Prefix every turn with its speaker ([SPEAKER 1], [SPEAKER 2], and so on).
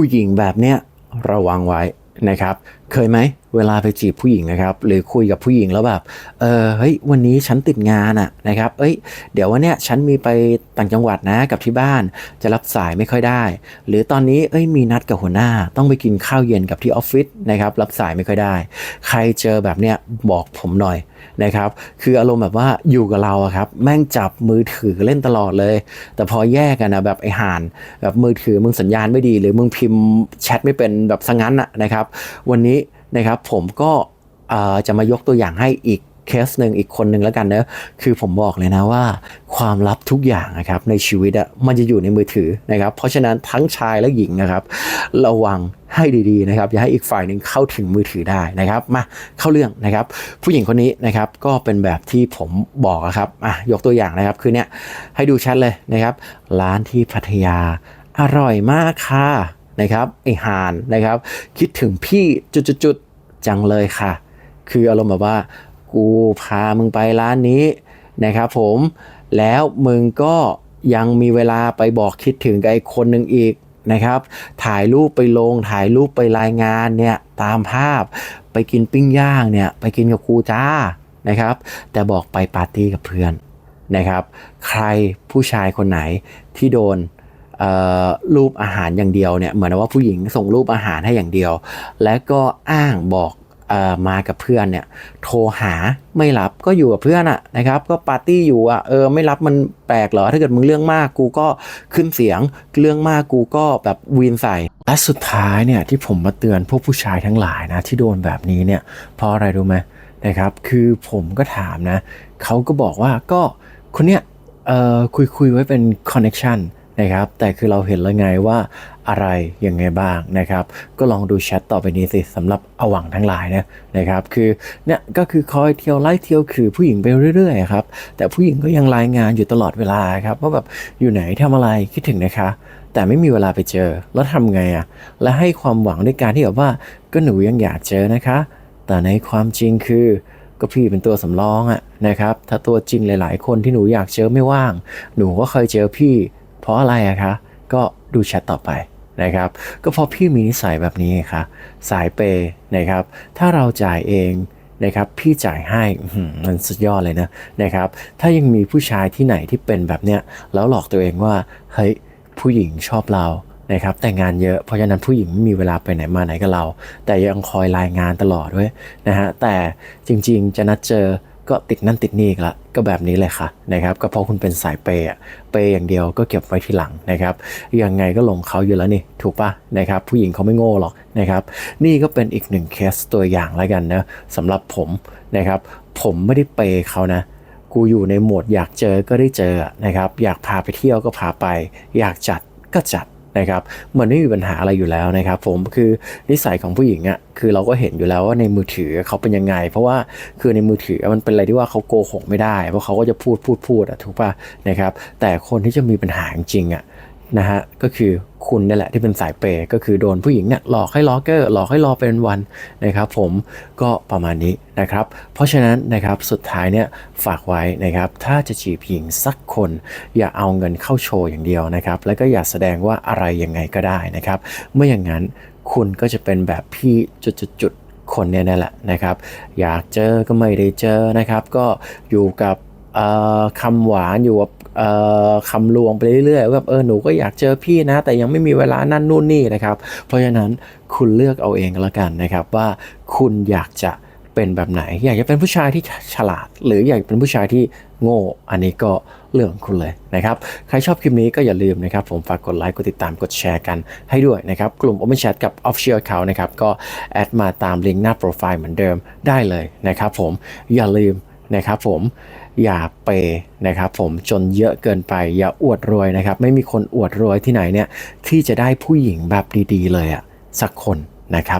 [SPEAKER 1] ผู้หญิงแบบเนี้ยระวังไว้นะครับ เคยไหมเวลาไปจีบผู้หญิงนะครับ หรือคุยกับผู้หญิงแล้วแบบเออเฮ้ยวันนี้ฉันติดงานอะนะครับเอ้ยเดี๋ยววันเนี้ยฉันมีไปต่างจังหวัดนะกับที่บ้าน จะรับสายไม่ค่อยได้ หรือตอนนี้เอ้ยมีนัดกับหัวหน้า ต้องไปกินข้าวเย็นกับที่ออฟฟิศนะครับรับสายไม่ค่อยได้ ใครเจอแบบเนี้ยบอกผมหน่อยนะครับคืออารมณ์แบบว่าอยู่กับเราอะครับแม่งจับมือถือเล่นตลอดเลย แต่พอแยกกันนะแบบไอ้ห่านแบบมือถือมึงสัญญาณไม่ดี หรือมึงพิมพ์แชทไม่เป็นแบบสังั้นอะนะครับวันนี้ นะครับ ผมก็จะมายกตัวอย่างให้อีกเคสหนึ่งอีกคนหนึ่งแล้วกันนะคือผมบอกเลยนะว่า ความลับทุกอย่างนะครับในชีวิตอะมันจะอยู่ในมือถือนะครับ เพราะฉะนั้นทั้งชายและหญิงนะครับ ระวังให้ดีๆนะครับอย่าให้อีกฝ่ายหนึ่งเข้าถึงมือถือได้นะครับ มาเข้าเรื่องนะครับ ผู้หญิงคนนี้นะครับก็เป็นแบบที่ผมบอกอะครับอะยกตัวอย่างนะครับคือเนี่ยให้ดูแชทเลยนะครับ ร้านที่พัทยาอร่อยมากค่ะ นะครับไอหานนะครับ คิดถึงพี่จุดๆจังเลยค่ะ คืออารมณ์แบบว่า กูพามึงไปร้านนี้นะครับผมแล้วมึงก็ยังมีเวลาไปบอกคิดถึงไอ้คนหนึ่งอีกนะครับ ถ่ายรูปไปลงถ่ายรูปไปรายงานเนี่ยตามภาพไปกินปิ้งย่างเนี่ยไปกินกับกูจ้านะครับ แต่บอกไปปาร์ตี้กับเพื่อนนะครับ ใครผู้ชายคนไหนที่โดน รูปอาหารอย่างเดียวเนี่ยเหมือนว่าผู้หญิงส่งรูปอาหารให้อย่างเดียว และก็อ้างบอกอมากับเพื่อนเนี่ยโทรหาไม่รับก็อยู่กับเพื่อนอะนะครับ ก็ปาร์ตี้อยู่อะเออไม่รับมันแปลกเหรอถ้าเกิดมึงเรื่องมากกูก็ขึ้นเสียงเรื่องมากกูก็แบบวีนใส่และสุดท้ายเนี่ยที่ผมมาเตือนพวกผู้ชายทั้งหลายนะที่โดนแบบนี้เนี่ยเพราะอะไรรู้ไหมนะครับ คือผมก็ถามนะเขาก็บอกว่าก็คนเนี้ยเออคุยคุยไว้เป็นคอนเน็ชัน นะครับ แต่คือเราเห็นแล้วไงว่าอะไรยังไงบ้างนะครับ ก็ลองดูแชทต่อไปนี้สิสำหรับอวังทั้งหลายนะนะครับ คือเนี่ยก็คือคอยเที่ยวไล่เที่ยวคือผู้หญิงไปเรื่อยๆครับแต่ผู้หญิงก็ยังรายงานอยู่ตลอดเวลาครับว่าแบบอยู่ไหนทำอะไรคิดถึงนะคะ แต่ไม่มีเวลาไปเจอแล้วทำไงอะ่ะและให้ความหวังด้วยการที่แบบว่าก็หนูยังอยากเจอนะคะ แต่ในความจริงคือก็พี่เป็นตัวสำรองอะนะครับ ถ้าตัวจริงหลาย ๆ คนที่หนูอยากเจอไม่ว่าง หนูก็เคยเจอพี่ ราะอะไรอะคะก็ดูแชทต่อไปนะครับ ก็เพราะพี่มีนิสัยแบบนี้ไงคะสายเปย์นะครับ ถ้าเราจ่ายเองนะครับพี่จ่ายให้มันสุดยอดเลยนะนะครับ ถ้ายังมีผู้ชายที่ไหนที่เป็นแบบเนี้ยแล้วหลอกตัวเองว่าเฮ้ยผู้หญิงชอบเรานะครับแต่งงานเยอะเพราะฉะนั้นผู้หญิงไม่มีเวลาไปไหนมาไหนกับเรา แต่ยังคอยรายงานตลอดด้วยนะฮะแต่จริงๆจะนัดเจอ ก็ติดนั่นติดนี่อีกละก็แบบนี้เลยค่ะนะครับก็เพราะคุณเป็นสายเปย์อะเปย์อย่างเดียวก็เก็บไว้ทีหลังนะครับยังไงก็หลงเขาอยู่แล้วนี่ถูกปะนะครับผู้หญิงเขาไม่โง่หรอกนะครับนี่ก็เป็นอีกหนึ่งเคสตัวอย่างแล้วกันนะสำหรับผมนะครับผมไม่ได้เปย์เขานะกูอยู่ในโหมดอยากเจอก็ได้เจอนะครับอยากพาไปเที่ยวก็พาไป อยากจัดก็จัด นะครับมันไม่มีปัญหาอะไรอยู่แล้วนะครับผมคือนิสัยของผู้หญิงอะ่ะคือเราก็เห็นอยู่แล้วว่าในมือถือเขาเป็นยังไง เพราะว่าคือในมือถือมันเป็นอะไรที่ว่าเขาโกหกไม่ได้ เพราะเขาก็จะพูดพูดพูดอะถูกป่ะนะครับแต่คนที่จะมีปัญหาจริงอะ นะฮะก็คือคุณนี่แหละที่เป็นสายเปย์ก็คือโดนผู้หญิงเนี่ยหลอกให้รอเกอร์หลอกให้รอเป็นวันนะครับผมก็ประมาณนี้นะครับ เพราะฉะนั้นนะครับสุดท้ายเนี่ยฝากไว้นะครับถ้าจะจีบหญิงสักคน อย่าเอาเงินเข้าโชว์อย่างเดียวนะครับ แล้วก็อย่าแสดงว่าอะไรยังไงก็ได้นะครับเมื่ออย่างนั้นคุณก็จะเป็นแบบพี่จุดๆคนเนี่ยนั่นแหละนะครับ อยากเจอก็ไม่ได้เจอนะครับ ก็อยู่กับคำหวานอยู่กับ คำลวงไปเรื่อยๆแบบเออหนูก็อยากเจอพี่นะ แต่ยังไม่มีเวลานั่นนู่นนี่นะครับ เพราะฉะนั้นคุณเลือกเอาเองก็แล้วกันนะครับ ว่าคุณอยากจะเป็นแบบไหน อยากจะเป็นผู้ชายที่ฉลาด หรืออยากเป็นผู้ชายที่โง่ อันนี้ก็เรื่องของคุณเลยนะครับ ใครชอบคลิปนี้ก็อย่าลืมนะครับ ผมฝากกดไลค์ กดติดตาม กดแชร์กันให้ด้วยนะครับ กลุ่ม Open Chat กับ Official Account นะครับ ก็แอดมาตามลิงก์หน้าโปรไฟล์เหมือนเดิมได้เลยนะครับผม อย่าลืมนะครับผม อย่าเปย์นะครับผมจนเยอะเกินไปอย่าอวดรวยนะครับ ไม่มีคนอวดรวยที่ไหนเนี่ยที่จะได้ผู้หญิงแบบดีๆเลยอะสักคนนะครับ